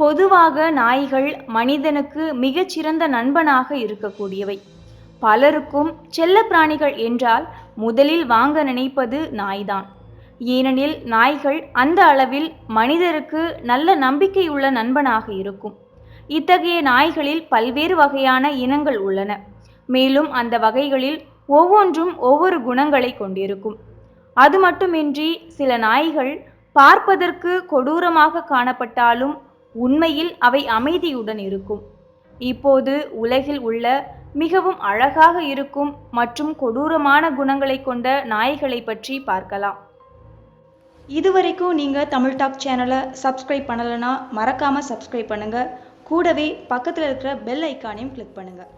பொதுவாக நாய்கள் மனிதனுக்கு மிகச்சிறந்த நண்பனாக இருக்கக்கூடியவை. பலருக்கும் செல்லப்பிராணிகள் என்றால் முதலில் வாங்க நினைப்பது நாய்தான். ஏனெனில் நாய்கள் அந்த அளவில் மனிதருக்கு நல்ல நம்பிக்கையுள்ள நண்பனாக இருக்கும். இத்தகைய நாய்களில் பல்வேறு வகையான இனங்கள் உள்ளன. மேலும் அந்த வகைகளில் ஒவ்வொன்றும் ஒவ்வொரு குணங்களை கொண்டிருக்கும். அது மட்டுமின்றி சில நாய்கள் பார்ப்பதற்கு கொடூரமாக காணப்பட்டாலும் உண்மையில் அவை அமைதியுடன் இருக்கும். இப்போது உலகில் உள்ள மிகவும் அழகாக இருக்கும் மற்றும் கொடூரமான குணங்களை கொண்ட நாய்களை பற்றி பார்க்கலாம். இதுவரைக்கும் நீங்கள் தமிழ் டாக் சேனலை சப்ஸ்கிரைப் பண்ணலைன்னா மறக்காமல் சப்ஸ்கிரைப் பண்ணுங்கள் கூடவே பக்கத்தில் இருக்கிற பெல் ஐக்கானையும் கிளிக் பண்ணுங்கள்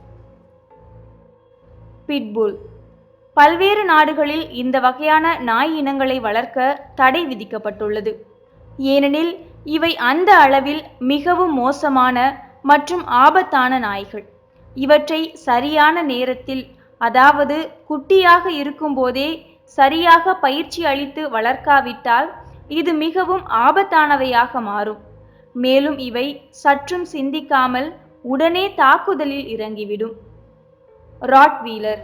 பிட்புல் பல்வேறு நாடுகளில் இந்த வகையான நாய் இனங்களை வளர்க்க தடை விதிக்கப்பட்டுள்ளது. ஏனெனில் இவை அந்த அளவில் மிகவும் மோசமான மற்றும் ஆபத்தான நாய்கள். இவற்றை சரியான நேரத்தில் அதாவது குட்டியாக இருக்கும்போதே சரியாக பயிற்சி அளித்து வளர்க்காவிட்டால் இது மிகவும் ஆபத்தானவையாக மாறும். மேலும் இவை சற்றும் சிந்திக்காமல் உடனே தாக்குதலில் இறங்கிவிடும். ராட்வீலர்.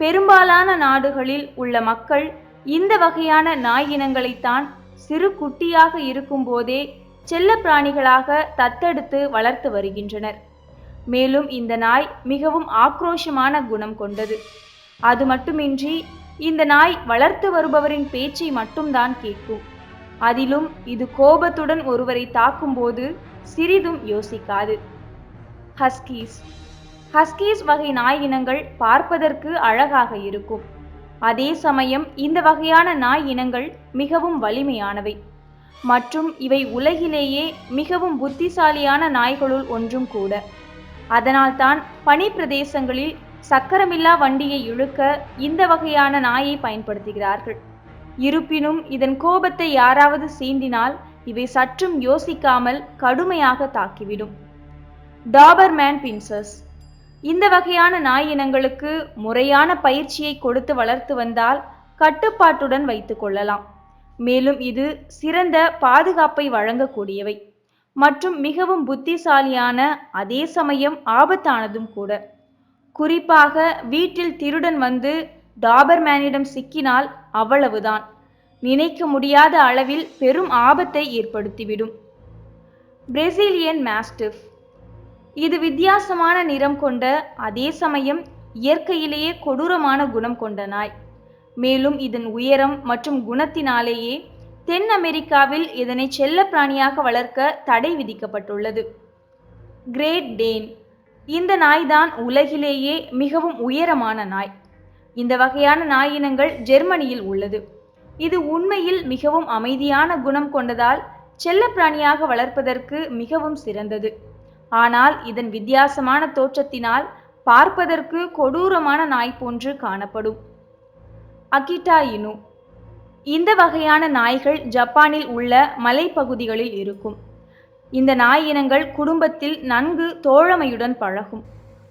பெரும்பாலான நாடுகளில் உள்ள மக்கள் இந்த வகையான நாய் இனங்களைத்தான் சிறு குட்டியாக இருக்கும்போதே செல்ல பிராணிகளாக தத்தெடுத்து வளர்த்து வருகின்றனர். மேலும் இந்த நாய் மிகவும் ஆக்ரோஷமான குணம் கொண்டது. அது மட்டுமின்றி இந்த நாய் வளர்த்து வருபவரின் பேச்சை மட்டும்தான் கேட்கும். அதிலும் இது கோபத்துடன் ஒருவரை தாக்கும்போது சிறிதும் யோசிக்காது. ஹஸ்கீஸ். ஹஸ்கீஸ் வகை நாய் இனங்கள் பார்ப்பதற்கு அழகாக இருக்கும். அதே சமயம் இந்த வகையான நாய் இனங்கள் மிகவும் வலிமையானவை. மற்றும் இவை உலகிலேயே மிகவும் புத்திசாலியான நாய்களுள் ஒன்றும் கூட. அதனால்தான் பனி பிரதேசங்களில் சக்கரமில்லா வண்டியை இழுக்க இந்த வகையான நாயை பயன்படுத்துகிறார்கள். இருப்பினும் இதன் கோபத்தை யாராவது சீண்டினால் இவை சற்றும் யோசிக்காமல் கடுமையாக தாக்கிவிடும். Dobermann finches. இந்த வகையான நாய் இனங்களுக்கு முறையான பயிற்சியை கொடுத்து வளர்த்து வந்தால் கட்டுப்பாட்டுடன் வைத்து கொள்ளலாம். மேலும் இது சிறந்த பாதுகாப்பை வழங்கக்கூடியவை மற்றும் மிகவும் புத்திசாலியான அதே சமயம் ஆபத்தானதும் கூட. குறிப்பாக வீட்டில் திருடன் வந்து டாபர்மேனிடம் சிக்கினால் அவ்வளவுதான். நினைக்க முடியாத அளவில் பெரும் ஆபத்தை ஏற்படுத்திவிடும். பிரேசிலியன் மாஸ்டிஃப் இது வித்தியாசமான நிறம் கொண்ட அதே சமயம் இயற்கையிலேயே கொடூரமான குணம் கொண்ட நாய். மேலும் இதன் உயரம் மற்றும் குணத்தினாலேயே தென் அமெரிக்காவில் இதனை செல்ல பிராணியாக வளர்க்க தடை விதிக்கப்பட்டுள்ளது. Great Dane. இந்த நாய்தான் உலகிலேயே மிகவும் உயரமான நாய். இந்த வகையான நாயினங்கள் ஜெர்மனியில் உள்ளது. இது உண்மையில் மிகவும் அமைதியான குணம் கொண்டதால் செல்ல பிராணியாக வளர்ப்பதற்கு மிகவும் சிறந்தது. ஆனால் இதன் வித்தியாசமான தோற்றத்தினால் பார்ப்பதற்கு கொடூரமான நாய் போன்று காணப்படும். அகிட்டா இனு. இந்த வகையான நாய்கள் ஜப்பானில் உள்ள மலைப்பகுதிகளில் இருக்கும். இந்த நாய் இனங்கள் குடும்பத்தில் நன்கு தோழமையுடன் பழகும்.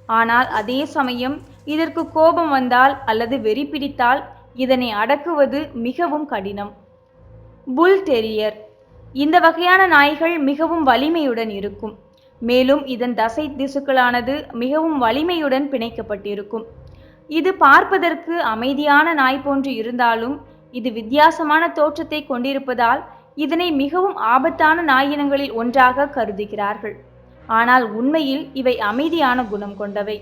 ஆனால் அதே சமயம் இதற்கு கோபம் வந்தால் அல்லது வெறி பிடித்தால் இதனை அடக்குவது மிகவும் கடினம். Bull terrier. இந்த வகையான நாய்கள் மிகவும் வலிமையுடன் இருக்கும். மேலும் இதன் தசை திசுக்களானது மிகவும் வலிமையுடன் பிணைக்கப்பட்டிருக்கும். இது பார்ப்பதற்கு அமைதியான நாய் போன்று இருந்தாலும் இது வித்தியாசமான தோற்றத்தை கொண்டிருப்பதால் இதனை மிகவும் ஆபத்தான நாயினங்களில் ஒன்றாக கருதுகிறார்கள். ஆனால் உண்மையில் இவை அமைதியான குணம் கொண்டவை.